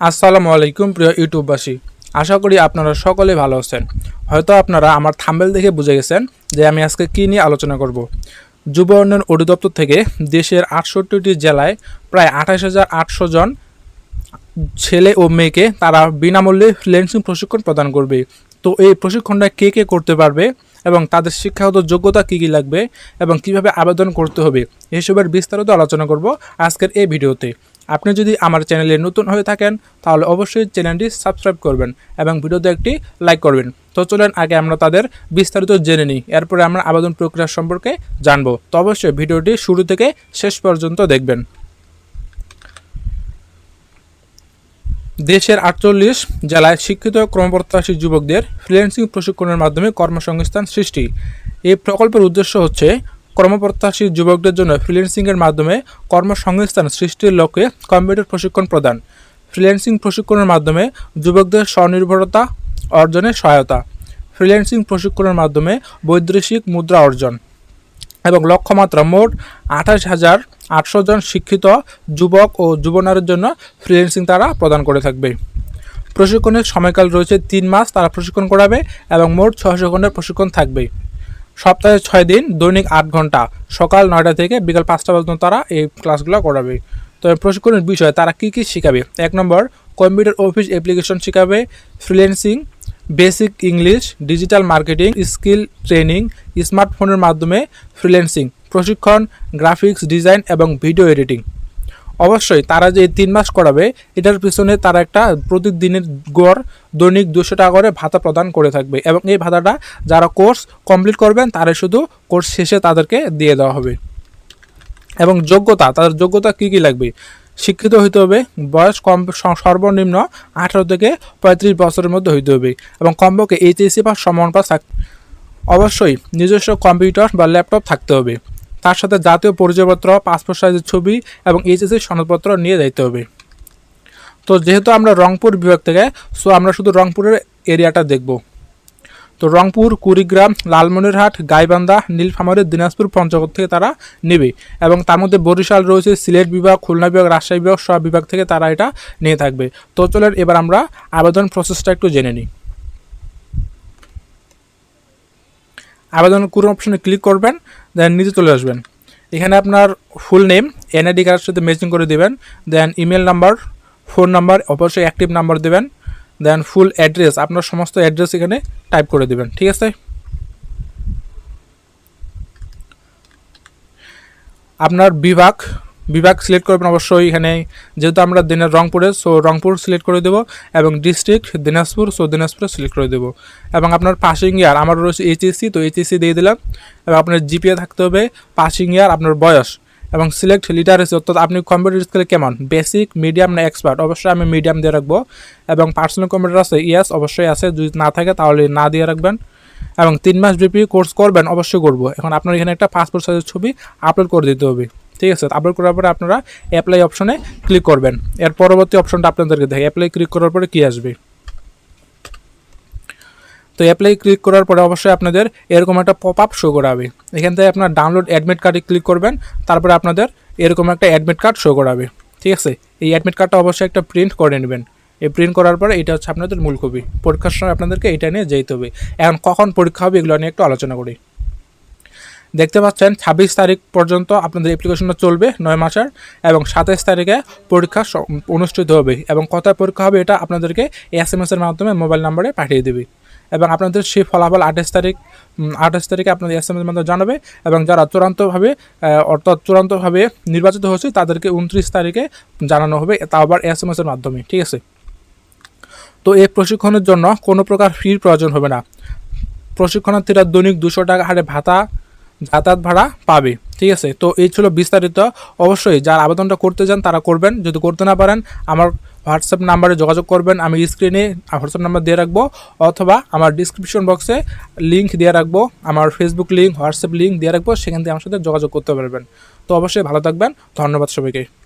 আসসালামু আলাইকুম প্রিয় ইউটিউববাসী। আশা করি আপনারা সকলে ভালো আছেন। হয়তো আপনারা আমার থাম্বেল দেখে বুঝে গেছেন যে আমি আজকে কী নিয়ে আলোচনা করব। যুব উন্নয়ন অধিদপ্তর থেকে দেশের আটষট্টিটি জেলায় প্রায় আঠাশ হাজার আটশো জন ছেলে ও মেয়েকে তারা বিনামূল্যে ফ্রিল্যান্সিং প্রশিক্ষণ প্রদান করবে। তো এই প্রশিক্ষণটা কে কে করতে পারবে এবং তাদের শিক্ষাগত যোগ্যতা কী কী লাগবে এবং কীভাবে আবেদন করতে হবে, এসবের বিস্তারিত আলোচনা করব আজকের এই ভিডিওতে। আপনি যদি আমার চ্যানেলে নতুন হয়ে থাকেন, তাহলে অবশ্যই চ্যানেলটি সাবস্ক্রাইব করবেন এবং ভিডিওতে একটি লাইক করবেন। তো চলেন, আগে আমরা তাদের বিস্তারিত জেনে নিই। এরপরে আমরা আবেদন প্রক্রিয়া সম্পর্কে জানব। তো অবশ্যই ভিডিওটি শুরু থেকে শেষ পর্যন্ত দেখবেন। দেশের আটচল্লিশ জেলায় শিক্ষিত ক্রমপ্রত্যাশী যুবকদের ফ্রিল্যান্সিং প্রশিক্ষণের মাধ্যমে কর্মসংস্থান সৃষ্টি। এই প্রকল্পের উদ্দেশ্য হচ্ছে কর্মপ্রত্যাশী যুবকদের জন্য ফ্রিল্যান্সিংয়ের মাধ্যমে কর্মসংস্থান সৃষ্টির লক্ষ্যে কম্পিউটার প্রশিক্ষণ প্রদান। ফ্রিল্যান্সিং প্রশিক্ষণের মাধ্যমে যুবকদের স্বনির্ভরতা অর্জনে সহায়তা। ফ্রিল্যান্সিং প্রশিক্ষণের মাধ্যমে বৈদেশিক মুদ্রা অর্জন এবং লক্ষ্যমাত্রা মোট আঠাশ হাজার আটশো জন শিক্ষিত যুবক ও যুবনারীর জন্য ফ্রিল্যান্সিং তারা প্রদান করে থাকবে। প্রশিক্ষণের সময়কাল রয়েছে তিন মাস তারা প্রশিক্ষণ করাবে এবং মোট ছয়শো ঘণ্টার প্রশিক্ষণ থাকবে। সপ্তাহে ছয় দিন, দৈনিক আট ঘণ্টা। সকাল নয়টা থেকে বিকাল পাঁচটা পর্যন্ত তারা এই ক্লাসগুলো করাবে। তো প্রশিক্ষণের বিষয় তারা কী কী শেখাবে? এক নম্বর কম্পিউটার অফিস অ্যাপ্লিকেশন শেখাবে freelancing basic English digital marketing skill training স্মার্টফোনের মাধ্যমে ফ্রিল্যান্সিং প্রশিক্ষণ গ্রাফিক্স ডিজাইন এবং ভিডিও এডিটিং অবশ্যই তারা যে তিন মাস করাবে, এটার পিছনে তারা একটা প্রতিদিনের গড় দৈনিক দুশো টাকা করে ভাতা প্রদান করে থাকবে। এবং এই ভাতাটা যারা কোর্স কমপ্লিট করবেন, তারা শুধু কোর্স শেষে তাদেরকে দিয়ে দেওয়া হবে। এবং যোগ্যতা, তাদের যোগ্যতা কী কী লাগবে? শিক্ষিত হইতে হবে, বয়স কম সর্বনিম্ন আঠারো থেকে পঁয়ত্রিশ বছরের মধ্যে হইতে হবে। এবং কমপক্ষে এইচএসসি বা সমান পাস অবশ্যই নিজস্ব কম্পিউটার বা ল্যাপটপ থাকতে হবে। তার সাথে জাতীয় পরিচয়পত্র পাসপোর্ট সাইজের ছবি এবং এইচএসসি সনদপত্র নিয়ে যাইতে হবে। তো যেহেতু আমরা রংপুর বিভাগ থেকে সো আমরা শুধু রংপুরের এরিয়াটা দেখব। তো রংপুর, কুড়িগ্রাম, লালমনিরহাট, গাইবান্ধা, নীলফামারী, দিনাজপুর, পঞ্চগড় থেকে তারা নেবে এবং তার মধ্যে বরিশাল রয়েছে, সিলেট বিভাগ, খুলনা বিভাগ, রাজশাহী বিভাগ, সব বিভাগ থেকে তারা এটা নিয়ে থাকবে। তো চলেন এবার আমরা আবেদন প্রসেসটা একটু জেনে নিই। আবেদন কোন অপশনে ক্লিক করবেন দেন নিচে চলে আসবেন। এখানে আপনার ফুল নেম এনআইডি কার্ডের সাথে ম্যাচিং করে দেবেন। দেন ইমেল নাম্বার ফোন নাম্বার অবশ্যই অ্যাক্টিভ নাম্বার দেবেন। দেন ফুল অ্যাড্রেস আপনার সমস্ত অ্যাড্রেস এখানে টাইপ করে দেবেন, ঠিক আছে? আপনার বিভাগ বিভাগ সিলেক্ট করবেন অবশ্যই এখানে। যেহেতু আমরা দিনের রংপুরে সো রংপুর সিলেক্ট করে দেবো এবং district Dinajpur so Dinajpur select করে দেবো। এবং আপনার পাসিং ইয়ার আমার রয়েছে এইচএসসি তো এইচএসসি দিয়ে দিলাম। এবং আপনার জিপিএ থাকতে হবে, পাসিং ইয়ার, আপনার বয়স। এবং সিলেক্ট লিটারেসি, অর্থাৎ আপনি কম্পিউটার স্কিলে কেমন? বেসিক, মিডিয়াম না এক্সপার্ট? অবশ্যই আমি মিডিয়াম দিয়ে রাখব। এবং পার্সোনাল কম্পিউটার আছে, ইয়াস, অবশ্যই আছে। যদি না থাকে, তাহলে না দিয়ে রাখবেন। এবং তিন মাস ব্যাপী কোর্স করবেন, অবশ্যই করব। এখন আপনার এখানে একটা পাসপোর্ট সাইজের ছবি আপলোড করে দিতে হবে। ঠিক আছে? আপলোড করার পরে আপনারা অ্যাপ্লাই অপশনে ক্লিক করবেন। এর পরবর্তী অপশনটা আপনাদেরকে দেখে অ্যাপ্লাই ক্লিক করার পরে কী আসবে? তো অ্যাপ্লাই ক্লিক করার পরে অবশ্যই আপনাদের এরকম একটা পপ আপ শো করাবে। এখান থেকে আপনার ডাউনলোড অ্যাডমিট কার্ডে ক্লিক করবেন। তারপরে আপনাদের এরকম একটা অ্যাডমিট কার্ড শো করাবে। ঠিক আছে? এই অ্যাডমিট কার্ডটা অবশ্যই একটা প্রিন্ট করে নেবেন। এই প্রিন্ট করার পরে এটা হচ্ছে আপনাদের মূল কপি। পরীক্ষার সময় আপনাদেরকে এটা নিয়ে যেতে হবে। এখন কখন পরীক্ষা হবে এগুলো নিয়ে একটু আলোচনা করি। দেখতে পাচ্ছেন, ছাব্বিশ তারিখ পর্যন্ত আপনাদের অ্যাপ্লিকেশনটা চলবে নয় মাসের এবং সাতাইশ তারিখে পরীক্ষা অনুষ্ঠিত হবে এবং কোথায় পরীক্ষা হবে এটা আপনাদেরকে এস এম এসের মাধ্যমে মোবাইল নাম্বারে পাঠিয়ে দেবে। এবং আপনাদের সেই ফলাফল আঠাশ তারিখ আঠাশ তারিখে আপনাদের এস এম এর মাধ্যমে জানাবে এবং যারা চূড়ান্তভাবে অর্থাৎ চূড়ান্তভাবে নির্বাচিত হয়েছে তাদেরকে উনত্রিশ তারিখে জানানো হবে তাও আবার এস এম এসের মাধ্যমে, ঠিক আছে? তো এই প্রশিক্ষণের জন্য কোনো প্রকার ফির প্রয়োজন হবে না। প্রশিক্ষণার্থীরা দৈনিক দুশো টাকা হারে ভাতা যাতায়াত ভাড়া পাবে। ঠিক আছে? তো এই ছিল বিস্তারিত। অবশ্যই যার আবেদনটা করতে চান, তারা করবেন। যদি করতে না পারেন, আমার হোয়াটসঅ্যাপ নাম্বারে যোগাযোগ করবেন। আমি স্ক্রিনে হোয়াটসঅ্যাপ নাম্বার দিয়ে রাখব, অথবা আমার ডিসক্রিপশন বক্সে লিঙ্ক দিয়ে রাখব, আমার ফেসবুক লিঙ্ক হোয়াটসঅ্যাপ লিঙ্ক দিয়ে রাখব, সেখান থেকে আমার সাথে যোগাযোগ করতে পারবেন। তো অবশ্যই ভালো থাকবেন। ধন্যবাদ সবাইকে।